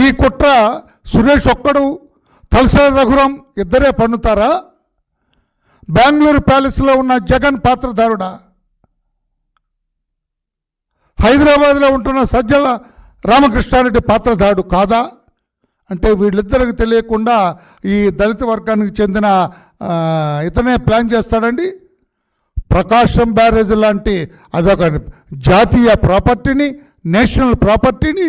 ఈ కుట్ర సురేష్ ఒక్కడు తలసాని రఘురాం ఇద్దరే పన్నుతారా? బెంగళూరు ప్యాలెస్లో ఉన్న జగన్ పాత్రధారుడా హైదరాబాద్లో ఉంటున్న సజ్జల రామకృష్ణారెడ్డి పాత్రధారుడు కాదా? అంటే వీళ్ళిద్దరికి తెలియకుండా ఈ దళిత వర్గానికి చెందిన ఇతనే ప్లాన్ చేస్తాడండి? ప్రకాశం బ్యారేజ్ లాంటి అదొక జాతీయ ప్రాపర్టీని నేషనల్ ప్రాపర్టీని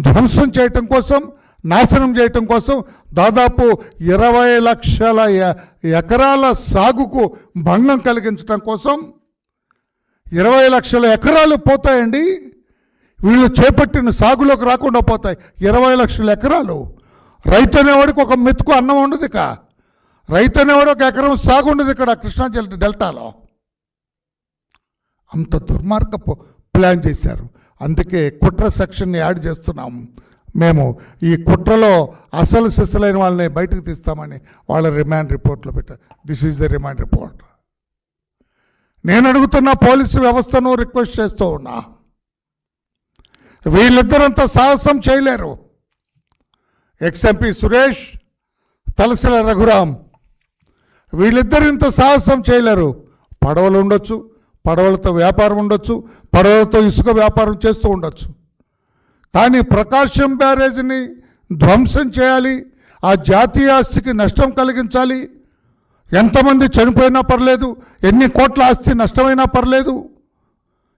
ధ్వంసం చేయటం కోసం నాశనం చేయటం కోసం దాదాపు ఇరవై లక్షల ఎకరాల సాగుకు భంగం కలిగించటం కోసం ఇరవై లక్షల ఎకరాలు పోతాయండి. వీళ్ళు చేపట్టిన సాగులోకి రాకుండా పోతాయి. ఇరవై లక్షల ఎకరాలు. రైతు అనేవాడికి ఒక మెతుకు అన్నం ఉండదు ఇక. రైతు అనేవాడు ఒక ఎకరం సాగు ఉండదు ఇక్కడ కృష్ణా జిల్లా డెల్టాలో. అంత దుర్మార్గపు ప్లాన్ చేశారు. అందుకే కుట్ర సెక్షన్ని యాడ్ చేస్తున్నాం. మేము ఈ కుట్రలో అసలు సిసలైన వాళ్ళని బయటకు తీస్తామని వాళ్ళ రిమాండ్ రిపోర్ట్లో పెట్టారు this is the remand report నేను అడుగుతున్న పోలీసు వ్యవస్థను రిక్వెస్ట్ చేస్తూ ఉన్నా. వీళ్ళిద్దరంత సాహసం చేయలేరు. ఎక్స్ఎంపీ సురేష్ తలసిల రఘురాం వీళ్ళిద్దరు ఇంత సాహసం చేయలేరు. పడవలు ఉండొచ్చు పడవలతో వ్యాపారం ఉండొచ్చు పడవలతో ఇసుక వ్యాపారం చేస్తూ ఉండొచ్చు. కానీ ప్రకాశం బ్యారేజ్ని ధ్వంసం చేయాలి ఆ జాతీయ ఆస్తికి నష్టం కలిగించాలి. ఎంతమంది చనిపోయినా పర్లేదు ఎన్ని కోట్ల ఆస్తి నష్టమైనా పర్లేదు.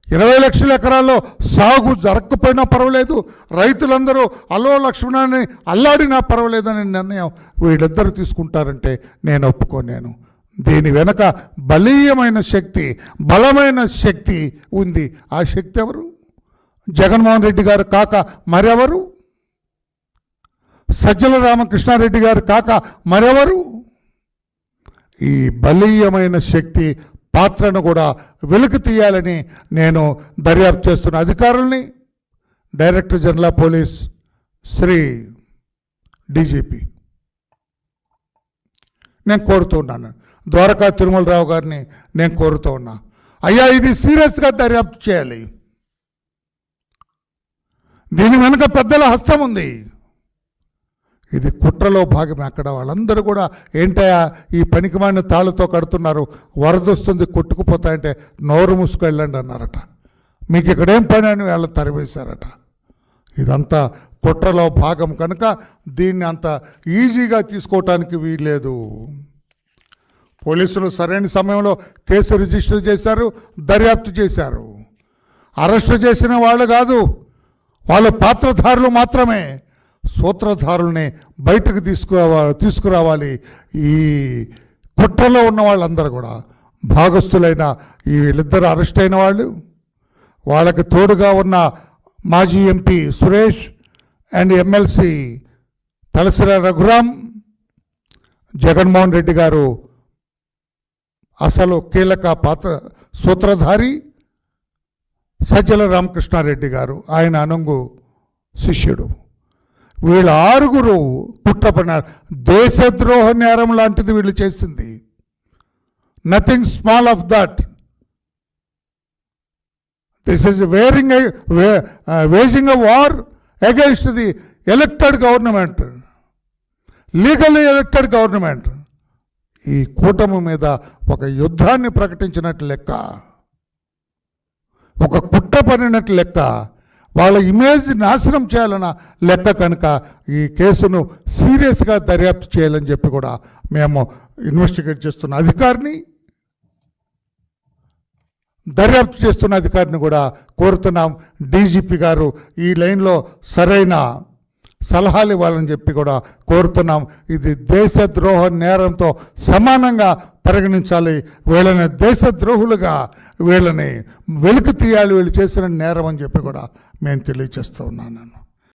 ఇరవై లక్షల ఎకరాల్లో సాగు జరగకపోయినా పర్వాలేదు రైతులందరూ అల్లో లక్ష్మణాన్ని అల్లాడినా పర్వాలేదనే నిర్ణయం వీళ్ళిద్దరు తీసుకుంటారంటే నేను ఒప్పుకోలేను దీని వెనక బలీయమైన శక్తి బలమైన శక్తి ఉంది ఆ శక్తి ఎవరు? జగన్మోహన్ రెడ్డి గారు కాక మరెవరు? సజ్జల రామకృష్ణారెడ్డి గారు కాక మరెవరు? ఈ బలీయమైన శక్తి పాత్రను కూడా వెలికి తీయాలని నేను దర్యాప్తు చేస్తున్న అధికారుల్ని director general police Shri DGP. నేను కోరుతూ ఉన్నాను. ద్వారకా తిరుమలరావు గారిని నేను కోరుతూ ఉన్నా. అయ్యా ఇది సీరియస్గా దర్యాప్తు చేయాలి. దీని వెనుక పెద్దల హస్తం ఉంది. ఇది కుట్రలో భాగం అక్కడ వాళ్ళందరూ కూడా ఏంటయ్యా ఈ పనికిమాడిన తాళ్ళతో కడుతున్నారు వరద వస్తుంది కొట్టుకుపోతాయంటే నోరు మూసుకు వెళ్ళండి అన్నారట. మీకు ఇక్కడేం పని అని వాళ్ళు తరివేశారట ఇదంతా కుట్రలో భాగం కనుక దీన్ని అంత ఈజీగా తీసుకోవటానికి వీల్లేదు. పోలీసులు సరైన సమయంలో కేసు రిజిస్టర్ చేశారు దర్యాప్తు చేశారు. అరెస్టు చేసిన వాళ్ళు కాదు వాళ్ళ పాత్రధారులు మాత్రమే. సూత్రధారుల్ని బయటకు తీసుకురావా తీసుకురావాలి ఈ కుట్రలో ఉన్న వాళ్ళందరూ కూడా. భాగస్థులైన ఈ వీళ్ళిద్దరు అరెస్ట్ అయిన వాళ్ళు వాళ్ళకి తోడుగా ఉన్న మాజీ MP Suresh and MLC Talasila Raghuram Jaganmohan Reddy గారు అసలు కీలక పాత్ర సూత్రధారి సజ్జల రామకృష్ణారెడ్డి గారు ఆయన అనుంగు శిష్యుడు. వీళ్ళ ఆరుగురు కుట్రపడినారు దేశద్రోహ నేరం లాంటిది వీళ్ళు చేసింది. Nothing small of that this is wearing waging a war against the elected government legally elected government ఈ కూటమి మీద ఒక యుద్ధాన్ని ప్రకటించినట్టు లెక్క. ఒక కుట్ర పడినట్టు లెక్క. వాళ్ళ ఇమేజ్ నాశనం చేయాలన్న లెక్క కనుక ఈ కేసును సీరియస్గా దర్యాప్తు చేయాలని చెప్పి కూడా మేము ఇన్వెస్టిగేట్ చేస్తున్న అధికారిని దర్యాప్తు చేస్తున్న అధికారిని కూడా కోరుతున్నాం. డీజీపీ గారు ఈ లైన్లో సరైన సలహాలు ఇవ్వాలని చెప్పి కూడా కోరుతున్నాం. ఇది దేశద్రోహ నేరంతో సమానంగా పరిగణించాలి. వీళ్ళని దేశద్రోహులుగా వీళ్ళని వెలికి తీయాలి వీళ్ళు చేసిన నేరం అని చెప్పి కూడా మేము తెలియజేస్తూ ఉన్నాను